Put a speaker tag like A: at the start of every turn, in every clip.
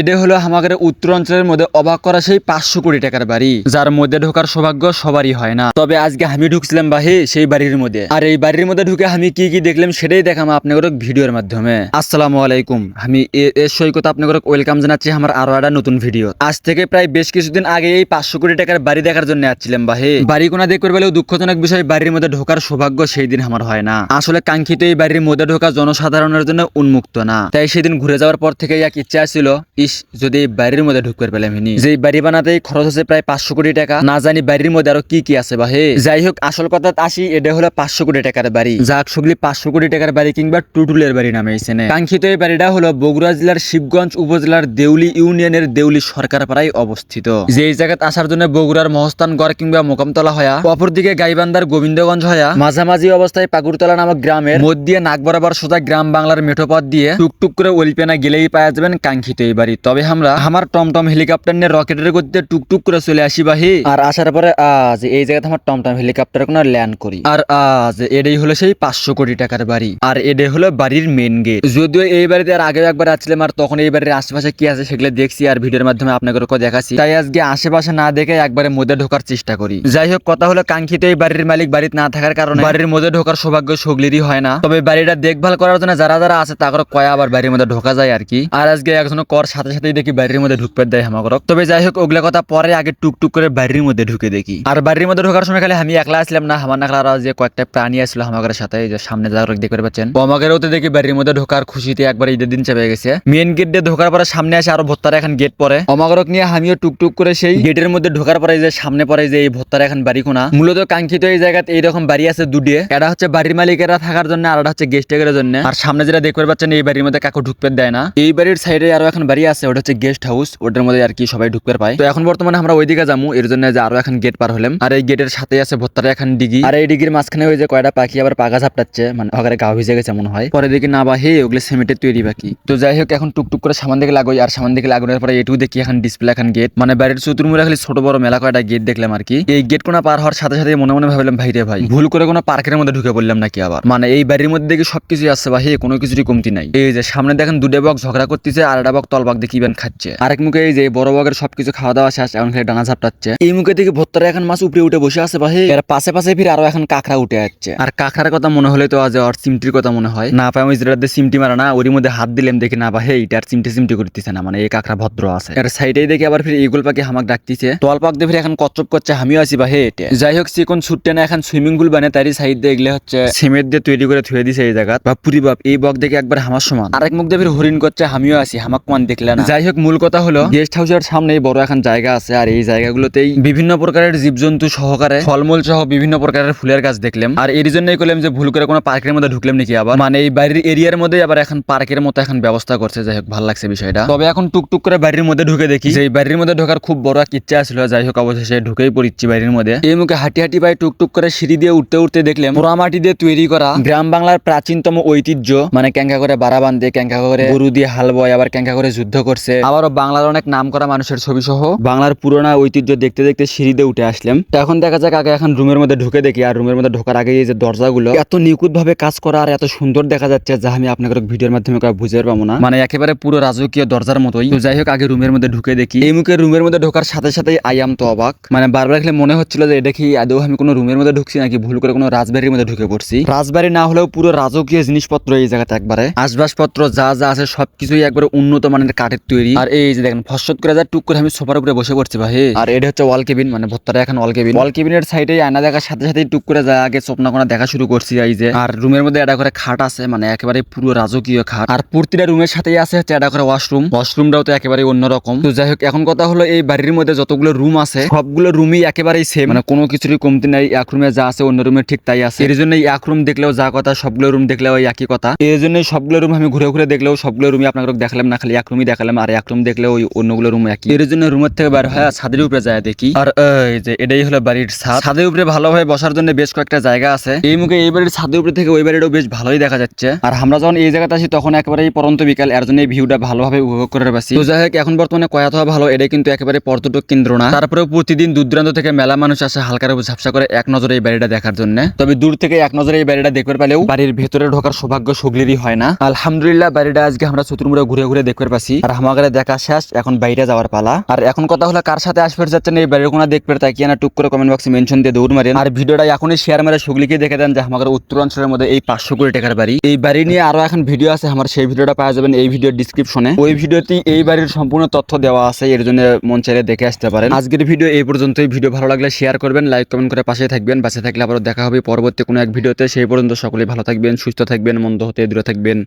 A: এটা হলো আমাদের উত্তর অঞ্চলের মধ্যে অবাক করা সেই পাঁচশো কোটি টাকার বাড়ি, যার মধ্যে ঢোকার সৌভাগ্য সবারই হয় না। তবে আজকে আমি ঢুকছিলাম বাহে সেই বাড়ির মধ্যে। আর এই বাড়ির মধ্যে ঢুকে আমি কি কি দেখলাম সেটাই দেখাম আপনাদের ভিডিওর মাধ্যমে। আসসালামু আলাইকুম, আমি এর সৈকত আপনাদের ওয়েলকাম জানাচ্ছি আমার আরও একটা নতুন ভিডিও। আজ থেকে প্রায় বেশ কিছুদিন আগে এই পাঁচশো কোটি টাকার বাড়ি দেখার জন্য আসছিলাম বাহে। বাড়ি কোনা দেখতে পেলেও দুঃখজনক বিষয়, বাড়ির মধ্যে ঢোকার সৌভাগ্য সেই দিন আমার হয় না। আসলে কাঙ্ক্ষিত এই বাড়ির মধ্যে ঢোকা জনসাধারণের জন্য উন্মুক্ত না। তাই সেদিন ঘুরে যাওয়ার পর থেকে এক ইচ্ছা ছিল ইস যদি বাড়ির মধ্যে ঢুকতে পেলাম হিনি। যে বাড়ি বানাতেই খরচ হচ্ছে প্রায় পাঁচশো কোটি টাকা না জানি বাড়ির মধ্যে আরও কি কি আছে বা হে। যাই হোক, আসল কথা আসি এটা হলো পাঁচশো কোটি টাকার বাড়ি যাক সগলি পাঁচশো কোটি টাকার বাড়ি কিংবা টুটুলের বাড়ি নামে এসেনে কাঙ্ক্ষিত এই বাড়িটা হলো বগুড়া জেলার শিবগঞ্জ উপজেলার দেউলি ইউনিয়নের দেউলি সরকার পাড়ায় অবস্থিত যে এই জায়গায় আসার জন্য বগুড়ার মহস্থানগড় কিংবা মোকামতলা হয়া অপরদিকে গাইবান্ধার গোবিন্দগঞ্জ হয়া, মাঝামাঝি অবস্থায় পাকুরতলা নামক গ্রামের মধ্য দিয়ে নাক বরাবর সোজা গ্রাম বাংলার মেঠোপথ দিয়ে টুকটুক করে ওলিপেনা গেলেই পাওয়া যাবেন কাঙ্ক্ষিত এই বাড়ি তবে আমরা আমার টমটম হেলিকপ্টার নিয়ে রকেটের গতিতে টুকটুক করে চলে আসি বাহি। আর আসার পরে আজ এই জায়গাতে আমার টমটম হেলিকপ্টার কোনো ল্যান্ড করি। আর আজ এটাই হলো সেই পাঁচশো কোটি টাকার বাড়ি। আর এটাই হলো বাড়ির মেন গেট যদিও এই বাড়িতে আর আগে একবার আসছিলাম আর তখন এই বাড়ির আশেপাশে কি আছে সেগুলো দেখছি আর ভিডিওর মাধ্যমে আপনাদেরকে দেখাচ্ছি। তাই আজকে আশেপাশে না দেখে একবারে মধ্যে ঢোকার চেষ্টা করি। যাই হোক কথা হলো কাঙ্ক্ষিত এই বাড়ির মালিক বাড়িতে না থাকার কারণে বাড়ির মধ্যে ঢোকার সৌভাগ্য সগলিরই হয় না। তবে বাড়িটা দেখভাল করার জন্য যারা যারা আছে তা করে কয়া আবার বাড়ির মধ্যে ঢোকা যায় আর কি। আর আজকে একজন কর সাথে সাথেই দেখি বাড়ির মধ্যে ঢুকতে দেয় আমাকে তবে যাই হোক, ওগুলা কথা পরে আগে টুকটুক করে বাড়ির মধ্যে ঢুকে দেখি। আর বাড়ির মধ্যে ঢোকার সময় খালি আমি একলা আসলাম না, আমার নাকলা যে কয়েকটা প্রাণী আসলো আমাদের সাথে যে সামনে যা দেখতে পাচ্ছেন। আমাদেরও তো দেখি বাড়ির মধ্যে ঢোকার খুশিতে একবার ঈদের দিন চেপে গেছে। মেন গেট দিয়ে ঢোকার পরে সামনে আসে আরও ভত্তার এখন গেট পরে অমাগরক নিয়ে আমিও টুকটুক করে সেই গেটের মধ্যে ঢোকার পরে যে সামনে পরে যে এই ভত্তার এখন বাড়ি কোনা মূলত কাঙ্ক্ষিত এই জায়গাতে এইরকম বাড়ি আছে দুটিয়ে এটা হচ্ছে বাড়ির মালিকেরা থাকার জন্য আর হচ্ছে গেস্ট টেকের জন্য। আর সামনে যেটা দেখতে পাচ্ছেন, এই বাড়ির মধ্যে কাকু ঢুকতে দেয় না। এই বাড়ির সাইডে আরও এখন বাড়ি আছে, ওটা হচ্ছে গেস্ট হাউস ওটার মধ্যে আর কি সবাই ঢুকতে পায় তো এখন বর্তমানে আমরা ওইদিকে যাব এর জন্য যে আরও এখন গেট পার হলাম। আর এই গেটের সাথে আছে ভত্তার এখন ডিগি। আর এই ডিগির মাঝখানে ওই যে কয়টা পাখি আবার পাকা ঝাপটাচ্ছে মানে ওখানে গা ভিজে গেছে মনে হয়। পরে দেখি না বা হে ওগুলো সিমেন্টের তৈরি বাকি। তো যাই হোক, এখন টুকটুক করে সামান দিকে লাগাই, আর সামান দিকে লাগানোর পরে এটু দেখি এখন ডিসপ্লে এখন গেট মানে বাড়ির চতুর্মুড়া খালি ছোট বড় মেলা কয়টা গেট দেখলাম আর কি। এই গেট কোনা পার হওয়ার সাথে সাথে মনে মনে ভাবলাম, ভাই রে ভাই, ভুল করে কোনো পার্কের মধ্যে ঢুকে পড়লাম নাকি আবার? মানে এই বাড়ির মধ্যে দেখি সবকিছুই আছে বা হে কোনো কিছুরই কমতি নাই। এই যে সামনে দেখেন দুটো বক ঝগড়া করতেছে, আর একটা বক তলবাক দেখি ইভেন খাচ্ছে। আরেক মুখে এই যে বড় বকের সবকিছু খাওয়া দাওয়া শেষ এখন খালি ডানা ঝাপটাচ্ছে। এই মুখে থেকে ভত্তারা এখন মাছ উপরে উঠে বসে আছে হে এর পাশে পাশে ফিরে আরও এখন কাঁকড়া উঠে যাচ্ছে। আর কাঁকড়ার কথা মনে হলে তো আজ আর সিমটির কথা মনে হয়। না পাই আমি যেটাতে সিমটি মারা না ওর মধ্যে হাত দিলাম দেখি না এটা আর সিমটি সিমটি করতেছে না মানে এই কাঁকড়া ভদ্র আছে। এর সাইডেই দেখি আবার ফির এইগুল পাখি হামাক ডাকতেছে। তল পাক দিয়ে ফির এখন কচ্চপ করছে আমিও আছি বা হে এটা। যাই হোক সে কোন ছুটতে না এখন সুইমিং পুল বানে তারই সাইড দিয়ে এগুলো হচ্ছে সিমেন্ট দিয়ে তৈরি করে থুয়ে দিছে এই জায়গা। বা পুরি বাপ এই বক দেখে একবার হামার সমান। আরেক মুখ দিয়ে ফির হরিণ করছে আমিও আছি হামাক মান দেখলে না। যাই হোক, মূল কথা হলো গেস্ট হাউসের সামনেই বড় এখন জায়গা আছে, আর এই জায়গাগুলোতেই বিভিন্ন প্রকারের জীবজন্তু সহকারে ফলমূল সহ বিভিন্ন প্রকারের ফুলের গাছ দেখলাম। আর এর জন্যই করলাম যে ভুল করে কোনো পার্কের মধ্যে ঢুকলাম নাকি আবার। মানে এই বাড়ির এরিয়ার মধ্যে আবার এখন পার্কের মতো এখন ব্যবস্থা করছে, যাই হোক, ভালো লাগছে বিষয়টা। তবে এখন টুকটুক করে বাড়ির মধ্যে ঢুকে দেখি। যে বাড়ির মধ্যে ঢোকার খুব বড় এক ইচ্ছা ছিল যাই হোক, অবশেষে ঢুকেই পড়িচ্ছি বাড়ির মধ্যে। এই মুখে হাঁটি হাঁটি পাই টুকটুক করে সিঁড়ি দিয়ে উঠতে উঠতে দেখলাম পোড়ামাটি দিয়ে তৈরি করা গ্রাম বাংলার প্রাচীনতম ঐতিহ্য মানে ক্যাঙ্কা করে বাড়া বান্ধে ক্যাঙ্কা করে গরু দিয়ে হাল বয়, আবার ক্যাঙ্কা করে যুদ্ধ করছে। আবারও বাংলার অনেক নাম করা মানুষের ছবি সহ বাংলার পুরোনো ঐতিহ্য দেখতে দেখতে সিঁড়িতে উঠে আসলাম। তো এখন দেখা যাক আগে এখন রুমের মধ্যে ঢুকে দেখি আর রুমের মধ্যে ঢোকার আগে এই যে দরজাগুলো এত নিখুঁত ভাবে কাজ করা আর এত সুন্দর দেখা যাচ্ছে যা আমি আপনাদের ভিডিওর মাধ্যমে বুঝতে পারব না। মানে একেবারে পুরো রাজকীয় দরজার মতোই। তো যাই হোক আগে রুমের মধ্যে ঢুকে দেখি। এই মুখে রুমের মধ্যে ঢোকার সাথে সাথেই আইয়াম তো অবাক। মানে বারবার খেলে মনে হচ্ছিল যে এটা কি আদৌ আমি কোনো রুমের মধ্যে ঢুকছি নাকি ভুল করে কোনো রাজবাড়ির মধ্যে ঢুকে পড়ছি। রাজবাড়ি না হলেও পুরো রাজকীয় জিনিসপত্র এই জায়গাতে একবারে। আসবাসপত্র যা যা আছে সবকিছুই একবারে উন্নত মানের কাঠের তৈরি। আর এই যে দেখেন ফসত করে যা টুক করে আমি সোফার উপরে বসে পড়ছি ভাই। আর এটা হচ্ছে ওয়াল কেবিন মানে ভত্তারা এখন ওয়াল কেবিন ওয়াল কেবিনের সাইডে আয়না দেখার সাথে সাথে টুক করে যা আগে স্বপ্ন কোনা দেখা শুরু করছি এই যে। আর রুমের মধ্যে এটা করে খাট আছে মানে একেবারে পুরো রাজকীয় খাট। আর প্রতিটা রুমের সাথেই আছে হচ্ছে এটা করে ওয়াশরুম ওয়াশরুমটাও তো একেবারে অন্যরকম। তো যাই হোক এখন কথা হলো এই বাড়ির মধ্যে যতগুলো রুম আছে সবগুলো রুমই একেবারেই সেম মানে কোনো কিছুরই কমতি নাই এক রুমে যা আছে অন্য রুমে ঠিক তাই আছে। এর জন্য এক রুম দেখলেও যা কথা সবগুলো রুম দেখলেও একই কথা। এই জন্যই সবগুলো রুম আমি ঘুরে ঘুরে দেখলেও সবগুলো রুমই আপনাকে দেখালাম না খালি এক রুমই দেখালাম আর এক রুম দেখলেও ওই অন্যগুলো রুম একই। এর জন্য রুমের থেকে বার হয় ছাদের উপরে যায় দেখি। আর এই যে এটাই হলো বাড়ির ছাদ। ছাদের উপরে ভালোভাবে বসার জন্য বেশ কয়েকটা জায়গা আছে। এই মুখে এই বাড়ির ছাদের উপরে থেকে ওই বাড়িটাও বেশ ভালোই দেখা যাচ্ছে। আর আমরা যখন এই জায়গাতে আসি তখন একেবারে পরন্ত বিকাল। এর জন্য এই ভিউটা ভালোভাবে উপভোগ করে পাচ্ছি তো যাই হোক এখন বর্তমানে কয়াত হওয়া ভালো এটা কিন্তু একেবারে পর্যটক কেন্দ্র না। তারপরে প্রতিদিন দূর দূরান্ত থেকে মেলা মানুষ আসে হালকার উপর ঝাপসা করে এক নজরে এই বাড়িটা দেখার জন্য। তবে দূর থেকে এক নজরে এই বাড়িটা দেখতে পেলেও বাড়ির ভেতরে ঢোকার সৌভাগ্য সুগলিরই হয় না। আলহামদুলিল্লাহ বাড়িটা আজকে আমরা চতুর্মুড়ে ঘুরে ঘুরে দেখতে পাচ্ছি আর আমাকে দেখা শেষ, এখন বাইরে যাওয়ার পালা। আর এখন কথা হলো কার সাথে আসবে যাচ্ছেন এই বাড়ির কোনো দেখবে, তাই না টুক করে কমেন্ট বক্সে মেনশন দিয়ে দৌড় মারেন। আর ভিডিওটা এখনই শেয়ার মেরে সুগলিকে দেখে দেন যে আমাদের উত্তর অঞ্চলের মধ্যে এই পাঁচশো কোটি টাকার বাড়ি। এই বাড়ি নিয়ে আরও এখন ভিডিও আছে, আমার সেই ভিডিওটা পাওয়া যাবেন এই ভিডিওর ডিসক্রিপশনে ওই ভিডিওতে এই বাড়ির সম্পূর্ণ তথ্য দেওয়া আছে, এর জন্য মন চাইলে দেখে আসতে পারেন। আজকের ভিডিও এই পর্যন্তই। ভিডিও ভালো লাগলে শেয়ার করবেন লাইক কমেন্ট করে পাশে থাকবেন। পাশে থাকলে আবার দেখা হবে পরবর্তী কোনো এক ভিডিওতে সেই পর্যন্ত সকলেই ভালো থাকবেন, সুস্থ থাকবেন, মন্দ হতে দূরে থাকবেন।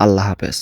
A: আল্লাহ হাফেজ।